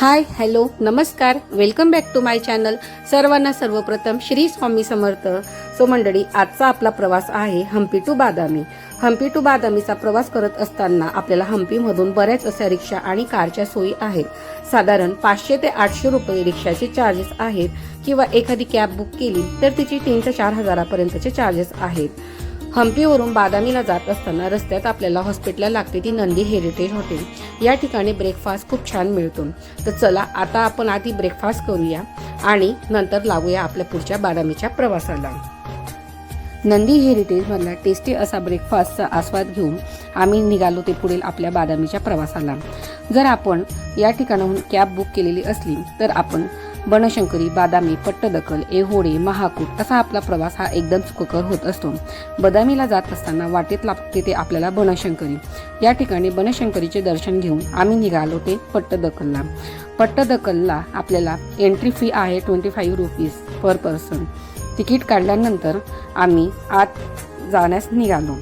हाय hello नमस्कार. Welcome back to my channel सर्वांना सर्वप्रथम श्री स्वामी समर्थ. सो मंडळी आजचा आपला प्रवास आहे हम्पी टू बादामी. हम्पी टू बादामीचा प्रवास करत असताना आपल्याला हम्पीमधून बऱ्याच अशा रिक्षा आणि कारच्या सोयी आहेत. साधारण पाचशे ते आठशे रुपये रिक्षाचे चार्जेस आहेत किंवा एखादी कॅब बुक केली तर तिची तीन ते चार हजारापर्यंतचे चार्जेस आहेत. हम्पीवरून बादामीला जात असताना रस्त्यात आपल्याला हॉस्पिटलला लागते ती नंदी हेरिटेज हॉटेल. या ठिकाणी ब्रेकफास्ट खूप छान मिळतो. तर चला आता आपण आधी ब्रेकफास्ट करूया आणि नंतर लागूया आपल्या पुढच्या बादामीच्या प्रवासाला. नंदी हेरिटेजमधला टेस्टी असा ब्रेकफास्टचा आस्वाद घेऊन आम्ही निघालो ते पुढील आपल्या बादामीच्या प्रवासाला. जर आपण या ठिकाणाहून कॅब बुक केलेली असली तर आपण बनशंकरी बादामी पट्टदकल एहोडे महाकूट असा आपला प्रवास हा एकदम सुखकर होत असतो. बदामीला जात असताना वाटेत लागते ते आपल्याला बनशंकरी. या ठिकाणी बनशंकरीचे दर्शन घेऊन आम्ही निघालो ते पट्टदकलला पट्टदकलला आपल्याला एंट्री फी आहे twenty five rupees per person ticket काढल्यानंतर आम्ही आत जाण्यास निघालो.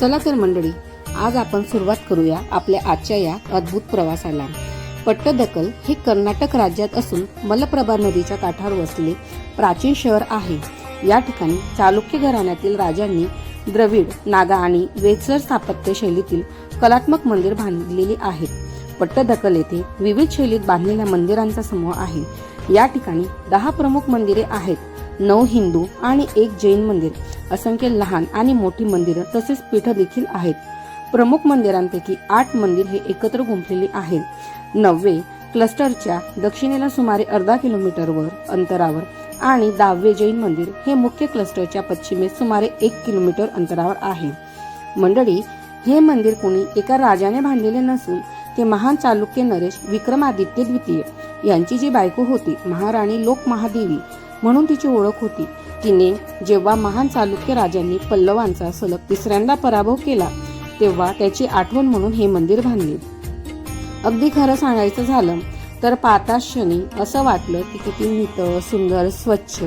चला तर मंडळी आज आपण सुरुवात करूया आपल्या आजच्या या अद्भुत प्रवासाला. पट्टदकल हे कर्नाटक राज्यात असून मलप्रभा नदीच्या काठावर वसले प्राचीन शहर आहे. या ठिकाणी चालुक्य घराण्यातील राजांनी द्रविड नागा आणि वेचर स्थापत्य शैलीतील कलात्मक मंदिर बांधलेली आहेत पट्टदकल येथे विविध शैलीत बांधलेल्या मंदिरांचा समूह आहे. या ठिकाणी दहा प्रमुख मंदिरे आहेत. नऊ हिंदू आणि एक जैन मंदिर असंख्य लहान आणि मोठी मंदिरं तसेच पीठ देखील आहेत. प्रमुख मंदिरांपैकी आठ मंदिर हे एकत्र गुंफलेली आहेत. नववे क्लस्टरच्या दक्षिणेला सुमारे अर्धा किलोमीटरवर अंतरावर आणि दहावे जैन मंदिर हे मुख्य क्लस्टरच्या पश्चिमेस सुमारे एक किलोमीटर अंतरावर आहे. मंडळी हे मंदिर कोणी एका राजाने बांधलेले नसून ते महान चालुक्य नरेश विक्रमादित्य द्वितीय यांची जी बायको होती महाराणी लोक महादेवी म्हणून तिची ओळख होती. तिने जेव्हा महान चालुक्य राजांनी पल्लवांचा सलग तिसऱ्यांदा पराभव केला तेव्हा त्याची आठवण म्हणून हे मंदिर बांधले. अगदी खरं सांगायचं झालं तर पाताशनी असं वाटलं की किती नीत सुंदर स्वच्छ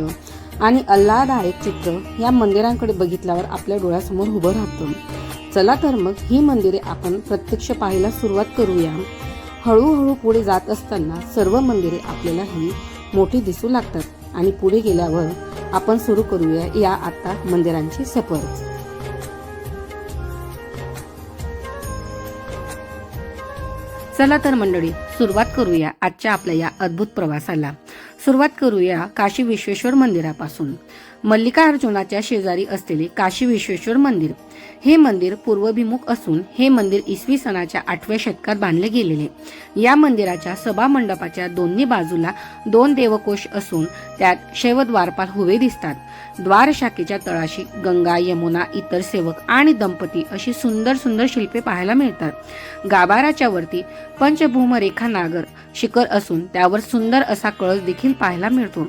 आणि अल्लादायक चित्र या मंदिरांकडे बघितल्यावर आपल्या डोळ्यासमोर उभं राहतं. चला तर मग ही मंदिरे आपण प्रत्यक्ष पाहायला सुरुवात करूया. हळूहळू पुढे जात असताना सर्व मंदिरे आपल्याला ही मोठी दिसू लागतात आणि पुढे गेल्यावर आपण सुरू करूया या आता मंदिरांची सफर. चला तर मंडळी सुरुवात करूया आजच्या आपल्या या अद्भुत प्रवासाला. सुरुवात करूया काशी विश्वेश्वर मंदिरापासून. मल्लिकार्जुनाच्या शेजारी असलेले काशी विश्वेश्वर मंदिर. हे मंदिर पूर्वभिमुख असून हे मंदिर इसवी सणाच्या आठव्या शतकात बांधले गेलेले. या मंदिराच्या सभा मंडपाच्या दोन्ही बाजूला दोन देवकोश असून त्यात शैवद्वारपाल हुवे दिसतात. द्वार शाखेच्या तळाशी गंगा यमुना इतर सेवक आणि दंपती अशी सुंदर सुंदर शिल्पे पाहायला मिळतात. गाभाराच्या वरती पंचभूम रेखा नागर शिखर असून त्यावर सुंदर असा कळस देखील पाहायला मिळतो.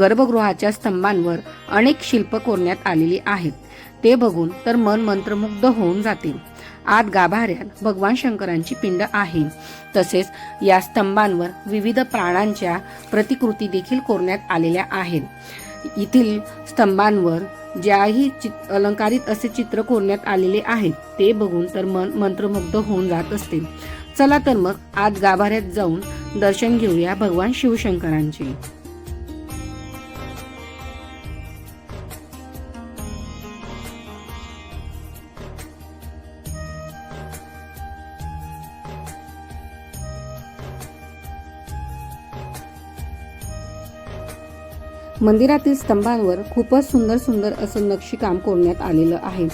गर्भगृहाच्या स्तंभांवर अनेक शिल्प कोरण्यात आलेली आहेत. ते बघून तर मन मंत्रमुग्ध होऊन जाते आत गाभाऱ्यात भगवान शंकरांची पिंड आहे. तसेच या स्तंभांवर विविध प्राणांच्या प्रतिकृती देखील कोरण्यात आलेल्या आहेत. येथील स्तंभांवर ज्याही चित अलंकारित असे चित्र कोरण्यात आलेले आहेत ते बघून तर मन मंत्रमुग्ध होऊन जात असते. चला तर मग आज गाभाऱ्यात जाऊन दर्शन घेऊया भगवान शिवशंकरांचे. मंदिरातील स्तंभांवर खूपच सुंदर सुंदर असं नक्षीकाम कोरण्यात आलेलं आहे.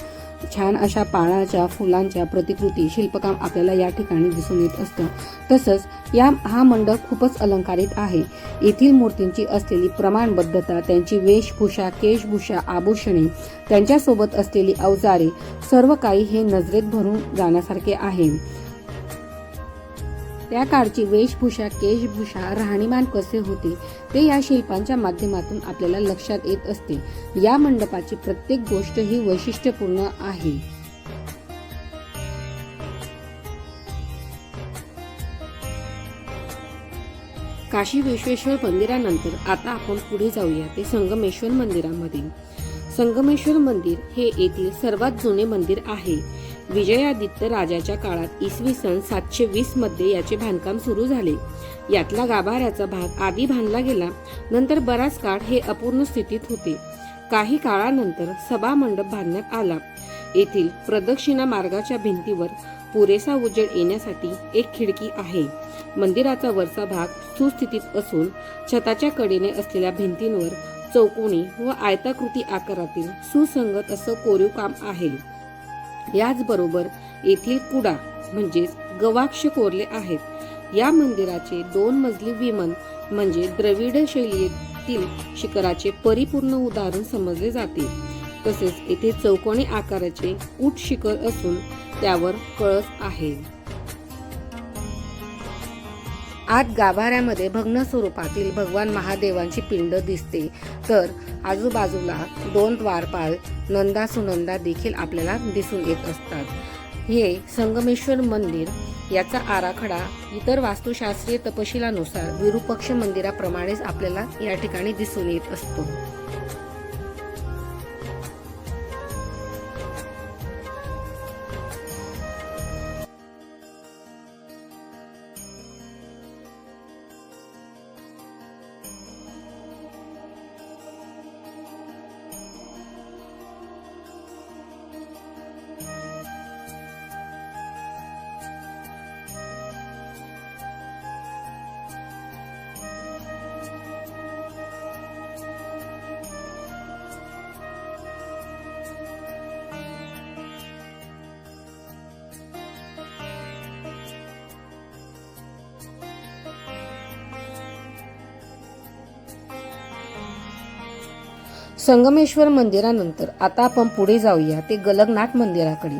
छान अशा पाळाच्या फुलांच्या प्रतिकृती शिल्पकाम आपल्याला या ठिकाणी दिसून येत असतं. तसंच या हा मंडप खूपच अलंकारित आहे. येथील मूर्तींची असलेली प्रमाणबद्धता त्यांची वेशभूषा केशभूषा आभूषणे त्यांच्यासोबत असलेली अवजारे सर्व काही हे नजरेत भरून जाण्यासारखे आहे. त्या काळची वेशभूषा केशभूषा राहणीमान कसे होते ते या शिल्पांच्या माध्यमातून आपल्याला लक्षात येत असते. या मंडपाची प्रत्येक गोष्ट ही वैशिष्ट्यपूर्ण आहे. काशी विश्वेश्वर मंदिरानंतर आता आपण पुढे जाऊया ते संगमेश्वर मंदिरामध्ये. संगमेश्वर मंदिर हे येथील सर्वात जुने मंदिर आहे. विजयादित्य राजाच्या काळात इसवी सन सातशे वीसमध्ये याचे बांधकाम सुरू झाले. यातला गाभाऱ्याचा भाग आधी बांधला गेला नंतर बराच काळ हे अपूर्ण स्थितीत होते. काही काळानंतर सभा मंडप बांधण्यात आला. येथील प्रदक्षिणा मार्गाच्या भिंतीवर पुरेसा उजेड येण्यासाठी एक खिडकी आहे. मंदिराचा वरचा भाग सुस्थितीत असून छताच्या कडेने असलेल्या भिंतींवर चौकोनी व आयताकृती आकारातील सुसंगत असं कोरीव काम आहे. याचबरोबर येथील कुडा म्हणजेच गवाक्ष कोरले आहेत. या मंदिराचे दोन मजली विमन म्हणजे द्रविड शैलीतील शिखराचे परिपूर्ण उदाहरण समजले जाते. तसेच येथे चौकोनी आकाराचे उट शिखर असून त्यावर कळस आहे. आत गाभाऱ्यामध्ये भग्न स्वरूपातील भगवान महादेवांची पिंड दिसते. तर आजूबाजूला दोन द्वारपाल नंदा सुनंदा देखील आपल्याला दिसून येत असतात. हे संगमेश्वर मंदिर याचा आराखडा इतर वास्तुशास्त्रीय तपशिलानुसार विरूपक्ष मंदिराप्रमाणेच आपल्याला या ठिकाणी दिसून येत असतो. संगमेश्वर मंदिरानंतर आता आपण पुढे जाऊया ते गलगनाथ मंदिराकडे.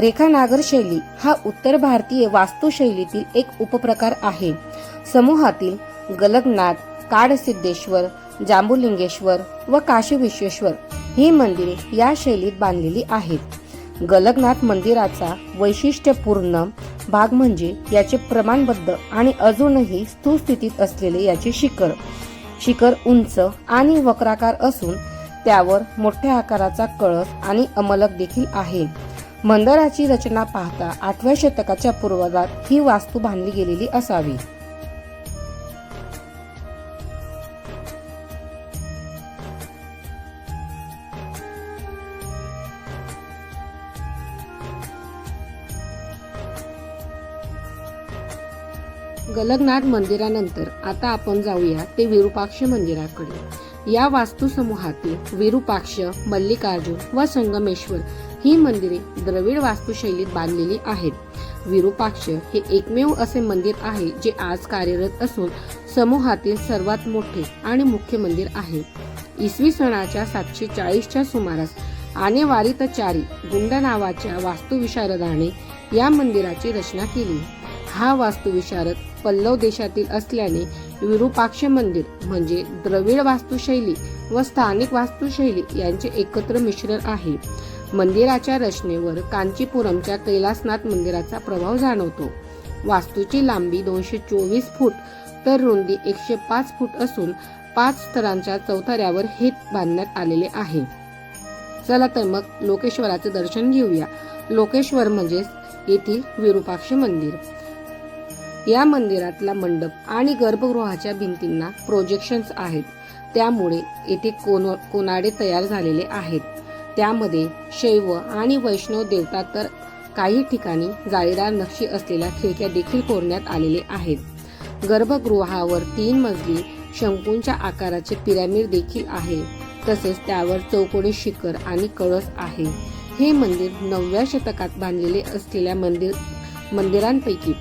रेखा नागर शैली हा उत्तर भारतीय वास्तुशैलीतील एक उपप्रकार आहे. समूहातील गलगनाथ काडसिद्धेश्वर जांबुलिंगेश्वर व काशी विश्वेश्वर ही मंदिरे या शैलीत बांधलेली आहेत. गलगनाथ मंदिराचा वैशिष्ट्यपूर्ण भाग म्हणजे याचे प्रमाणबद्ध आणि अजूनही सुस्थितीत असलेले याचे शिखर. शिखर उंच आणि वक्राकार असून त्यावर मोठ्या आकाराचा कळस आणि अमलक देखील आहे. मंदिराची रचना पाहता आठव्या शतकाच्या पूर्वजात ही वास्तू बांधली गेलेली असावी. गलगनाथ मंदिरानंतर आता आपण जाऊया ते विरूपाक्ष मंदिराकडे. या वास्तुसमूहातील विरूपाक्ष मल्लिकार्जुन व संगमेश्वर ही मंदिरे द्रविड वास्तुशैलीत बांधलेली आहेत. विरूपाक्ष हे एकमेव असे मंदिर आहे जे आज कार्यरत असून समूहातील सर्वात मोठे आणि मुख्य मंदिर आहे. इसवी सणाच्या सातशे चाळीसच्या सुमारास आणेवारीतचारी गुंड नावाच्या वास्तुविशारदाने या मंदिराची रचना केली. हा वास्तुविशारद पल्लव देशातील असल्याने विरूपाक्ष मंदिर म्हणजे द्रविड वास्तुशैली व स्थानिक वास्तुशैली यांचे एकत्र मिश्रण आहे. मंदिराच्या रचनेवर कांचीपुरमच्या कैलासनाथ मंदिराचा प्रभाव जाणवतो. वास्तूची लांबी दोनशे चोवीस फूट तर रुंदी एकशे पाच फूट असून पाच स्तरांच्या चौथऱ्यावर हे बांधण्यात आलेले आहे. चला तर मग लोकेश्वराचे दर्शन घेऊया. लोकेश्वर म्हणजेच येथील विरूपाक्ष मंदिर. या मंदिरातला मंडप आणि गर्भगृहाच्या भिंतींना प्रोजेक्शन्स आहेत. त्यामुळे येथे कोन कोनाडे तयार झालेले आहेत. त्यामध्ये शैव आणि वैष्णव देवता तर काही ठिकाणी जाळीदार नक्षी असलेल्या खिडक्या देखील कोरण्यात आलेले आहेत. गर्भगृहावर तीन मजली शंकूंच्या आकाराचे पिरॅमिड देखील आहे. तसेच त्यावर चौकोनी शिखर आणि कळस आहे. हे मंदिर नवव्या शतकात बांधलेले असलेल्या मंदिर मंदिरांपैकी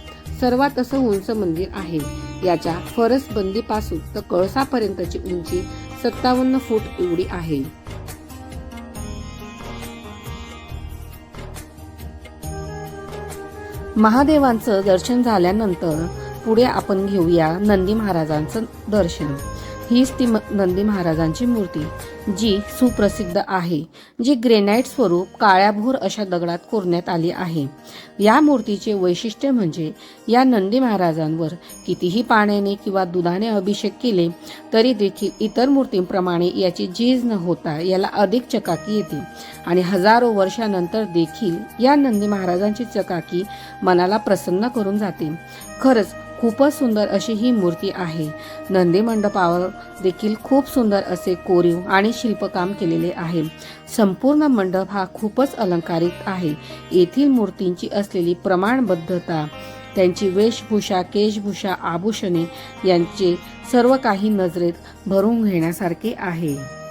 सर्वात असं उंच मंदिर आहे. याच्या फरसबंदीपासून तर कळसापर्यंतची उंची सत्तावन्न फूट एवढी आहे. महादेवांचं दर्शन झाल्यानंतर पुढे आपण घेऊया नंदी महाराजांचं दर्शन. हीच ती नंदी महाराजांची मूर्ती जी सुप्रसिद्ध आहे जी ग्रेनाइट स्वरूप काळ्याभोर अशा दगडात कोरण्यात आली आहे. या मूर्तीचे वैशिष्ट्य म्हणजे या नंदी महाराजांवर कितीही पाण्याने किंवा दुधाने अभिषेक केले तरी देखील इतर मूर्तींप्रमाणे याची झीज न होता याला अधिक चकाकी येते. आणि हजारो वर्षानंतर देखील या नंदी महाराजांची चकाकी मनाला प्रसन्न करून जाते. खरंच खूपच सुंदर अशी ही मूर्ती आहे. नंदी मंडपावर देखील खूप सुंदर असे कोरीव आणि शिल्पकाम केलेले आहे. संपूर्ण मंडप हा खूपच अलंकारित आहे. येथील मूर्तींची असलेली प्रमाणबद्धता त्यांची वेशभूषा केशभूषा आभूषणे यांचे सर्व काही नजरेत भरून घेण्यासारखे आहे.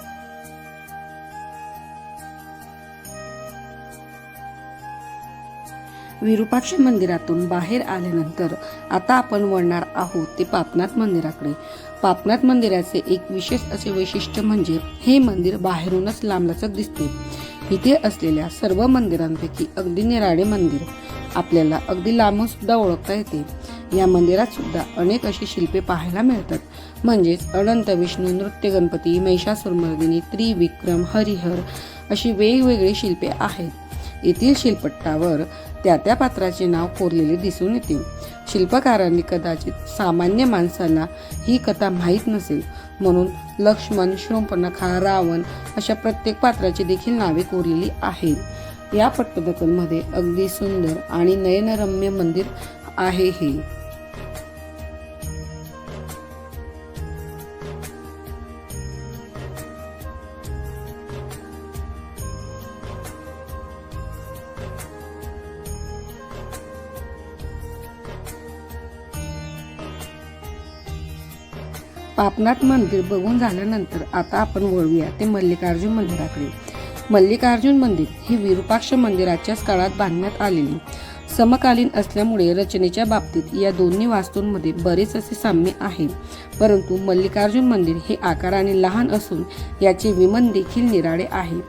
विरूपाक्ष मंदिरातून बाहेर आल्यानंतर आता आपण वळणार आहोत ते पापनाथ मंदिराकडे. पापनाथ मंदिराचे एक विशेष असे वैशिष्ट्य म्हणजे हे मंदिर बाहेरूनच लांबलचक दिसते. इथे असलेल्या सर्व मंदिरांपैकी अगदी निराळे मंदिर आपल्याला अगदी लांबून सुद्धा ओळखता येते. या मंदिरात सुद्धा अनेक अशी शिल्पे पाहायला मिळतात. म्हणजेच अनंत विष्णू नृत्य गणपती महिषासुरमर्दिनी त्रिविक्रम हरिहर अशी वेगवेगळी शिल्पे आहेत. येथील शिल्पट्टावर त्या त्या पात्राचे नाव कोरलेले दिसून येते. शिल्पकारांनी कदाचित सामान्य माणसाला ही कथा माहीत नसेल. म्हणून लक्ष्मण शृंपणखा रावण अशा प्रत्येक पात्राची देखील नावे कोरलेली आहेत. या पट्टदकलमध्ये अगदी सुंदर आणि नयनरम्य मंदिर आहे हे. पापनाथ मंदिर बघून झाल्यानंतर आता आपण वळूया ते मल्लिकार्जुन मंदिराकडे. मल्लिकार्जुन मंदिर हे विरूपाक्ष मंदिराच्याच काळात बांधण्यात आलेले. समकालीन असल्यामुळे रचनेच्या बाबतीत या दोन्ही वास्तूंमध्ये बरेच असे साम्य आहे. परंतु मल्लिकार्जुन मंदिर हे आकाराने लहान असून याचे विमान देखील निराळे आहे.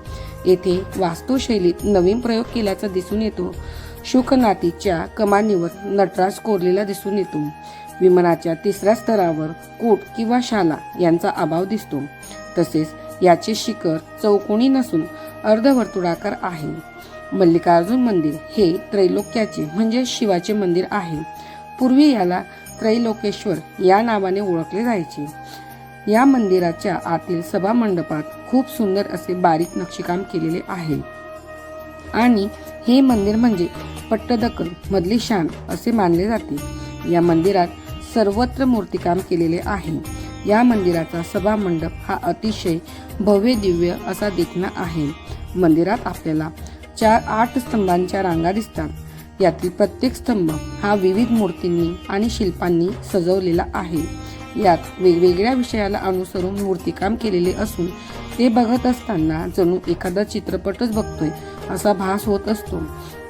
येथे वास्तुशैलीत नवीन प्रयोग केल्याचा दिसून येतो. शुकनातीच्या कमानीवर नटराज कोरलेला दिसून येतो. विमानाच्या तिसऱ्या स्तरावर कोट किंवा शाला यांचा अभाव दिसतो. तसेच याचे शिखर चौकोनी नसून अर्धवर्तुळाकार आहे. मल्लिकार्जुन मंदिर हे त्रैलोक्याचे म्हणजे शिवाचे मंदिर आहे. पूर्वी याला त्रैलोकेश्वर या नावाने ओळखले जायचे. या मंदिराच्या आतील सभा मंडपात खूप सुंदर असे बारीक नक्षीकाम केलेले आहे. आणि हे मंदिर म्हणजे पट्टदकल मधली शान असे मानले जाते. या मंदिरात सर्वत्र मूर्तिकाम केलेले आहे. या मंदिराचा सभा मंडप हा अतिशय भव्य दिव्य असा देखणा आहे. मंदिरात आपल्याला चार आठ स्तंभांच्या रांगा दिसतात. यातील प्रत्येक स्तंभ हा विविध मूर्तींनी आणि शिल्पांनी सजवलेला आहे. यात वेगवेगळ्या विषयाला अनुसरून मूर्तिकाम केलेले असून ते बघत असताना जणू एखादा चित्रपटच बघतोय असा भास होत असतो.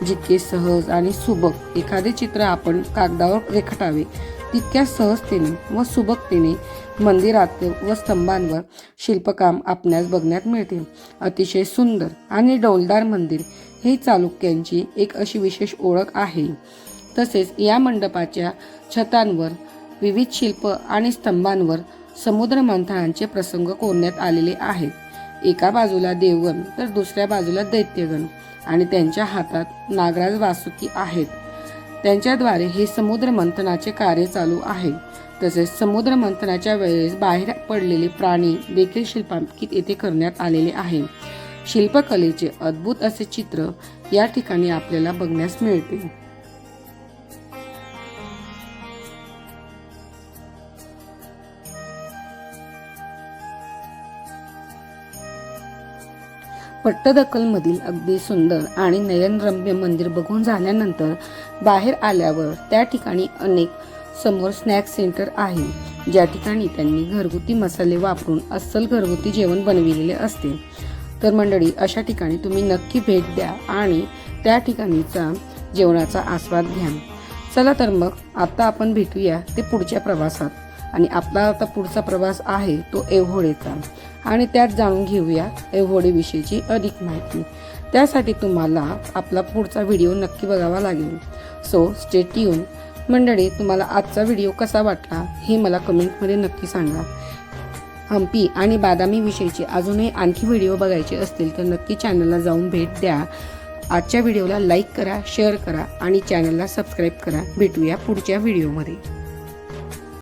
जितके सहज आणि सुबक एखादे चित्र आपण कागदावर रेखाटावे तितक्या सहजतेने व सुबकतेने मंदिरात व स्तंभांवर शिल्पकाम आपणास बघण्यात मिळते. अतिशय सुंदर आणि डौलदार मंदिर हे चालुक्यांची एक अशी विशेष ओळख आहे. तसेच या मंडपाच्या छतांवर विविध शिल्प आणि स्तंभांवर समुद्र मंथनांचे प्रसंग कोरण्यात आलेले आहेत. एका बाजूला देवगण तर दुसऱ्या बाजूला दैत्यगण आणि त्यांच्या हातात नागराज वासुकी आहेत. त्यांच्याद्वारे हे समुद्र मंथनाचे कार्य चालू आहे. तसेच समुद्र मंथनाच्या वेळेस बाहेर पडलेले प्राणी देखील शिल्पांकित येथे करण्यात आलेले आहे. शिल्पकलेचे अद्भुत असे चित्र या ठिकाणी आपल्याला बघण्यास मिळते. पट्टदकलमधील अगदी सुंदर आणि नयनरम्य मंदिर बघून झाल्यानंतर बाहेर आल्यावर त्या ठिकाणी अनेक समोर स्नॅक सेंटर आहे. ज्या ठिकाणी त्यांनी घरगुती मसाले वापरून अस्सल घरगुती जेवण बनविलेले असते. तर मंडळी अशा ठिकाणी तुम्ही नक्की भेट द्या आणि त्या ठिकाणीचा जेवणाचा आस्वाद घ्या. चला तर मग आता आपण भेटूया ते पुढच्या प्रवासात. आणि आपला आता पुढचा प्रवास आहे तो एव्होडेचा. आणि त्यात जाणून घेऊया एव्होडेविषयीची अधिक माहिती. त्यासाठी तुम्हाला आपला पुढचा व्हिडिओ नक्की बघावा लागेल. सो स्टेट येऊन मंडळी तुम्हाला आजचा व्हिडिओ कसा वाटला हे मला कमेंटमध्ये नक्की सांगा. हम्पी आणि बादामीविषयीचे अजूनही आणखी व्हिडिओ बघायचे असतील तर नक्की चॅनलला जाऊन भेट द्या. आजच्या व्हिडिओला लाईक करा शेअर करा आणि चॅनलला सबस्क्राईब करा. भेटूया पुढच्या व्हिडिओमध्ये.